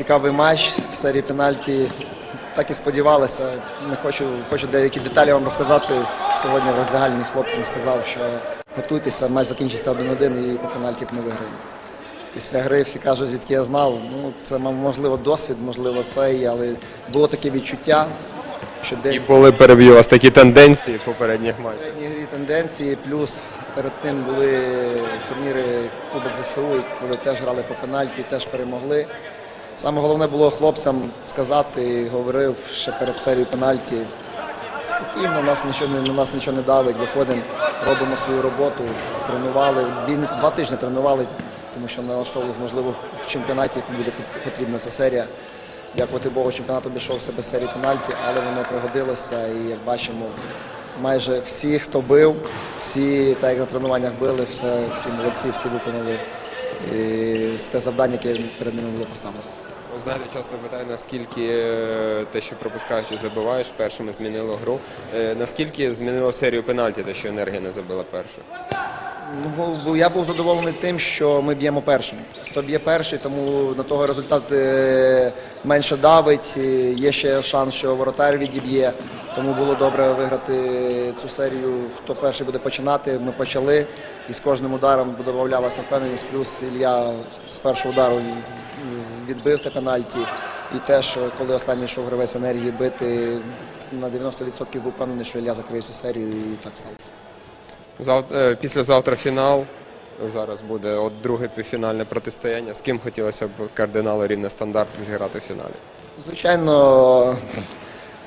цікавий матч в серії пенальті. Так і сподівалися. Не хочу, хочу деякі деталі вам розказати. Сьогодні в роздягальні хлопцям сказав, що готуйтеся, матч закінчиться 1-1 і по пенальті ми виграємо. Після гри всі кажуть, звідки я знав. Ну, це можливо досвід, можливо, цей, але було таке відчуття, що І були переб'ю вас такі тенденції в попередніх в матчах. середній грі тенденції, плюс перед тим були турніри Кубок ЗСУ, коли теж грали по пенальті, теж перемогли. Саме головне було хлопцям сказати, говорив ще перед серією пенальті. Спокійно, нас нічого на нас нічого не давить, виходимо, робимо свою роботу, тренували, дві, два тижні тренували, тому що налаштовувалися, можливо, в- чемпіонаті буде потрібна ця серія. Дякувати Богу, чемпіонат обійшовся без серії пенальті, але воно пригодилося. І як бачимо, майже всі, хто бив, всі, так як на тренуваннях били, все, всі молодці, всі виконали е, те завдання, яке перед ними було поставлено. Знаєте, часто питають, наскільки е, те, що пропускаєш і забиваєш, першими змінило гру. Е, Наскільки змінило серію пенальті, те, що енергія не забила першу? Ну, я був задоволений тим, що ми б'ємо першим. Хто б'є перший, тому на того результат е, менше давить. Є ще шанс, що воротар відіб'є. Тому було добре виграти цю серію. Хто перший буде починати, ми почали. І з кожним ударом додавалася впевненість. Плюс Ілля з першого удару відбив те пенальті. І теж, коли останній йшов гравець енергії бити, на 90% був впевнений, що Ілля закриє цю серію, і так сталося. Зав... е, Післязавтра фінал. Зараз буде от друге півфінальне протистояння. З ким хотілося б кардиналу рівне стандарти зіграти в фіналі? Звичайно,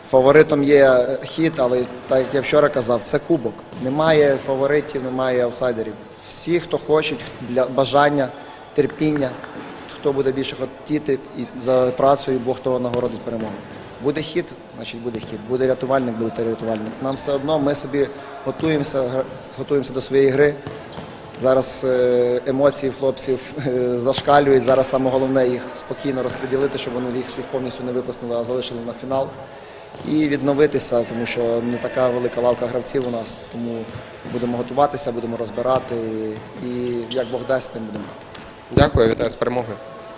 фаворитом є хід, але так як я вчора казав, це кубок. Немає фаворитів, немає аутсайдерів. Всі, хто хочуть, для бажання, терпіння, хто буде більше хотіти і за працею, Бог того нагородить перемогу. Буде хід, значить буде хід. Буде рятувальник, буде рятувальник. Нам все одно, ми собі готуємося, готуємося до своєї гри. Зараз е, емоції хлопців е, зашкалюють. Зараз саме головне їх спокійно розподілити, щоб вони їх всіх повністю не виплеснули, а залишили на фінал. І відновитися, тому що не така велика лавка гравців у нас. Тому будемо готуватися, будемо розбирати і як Бог дасть, тим будемо грати. Дякую, вітаю з перемогою.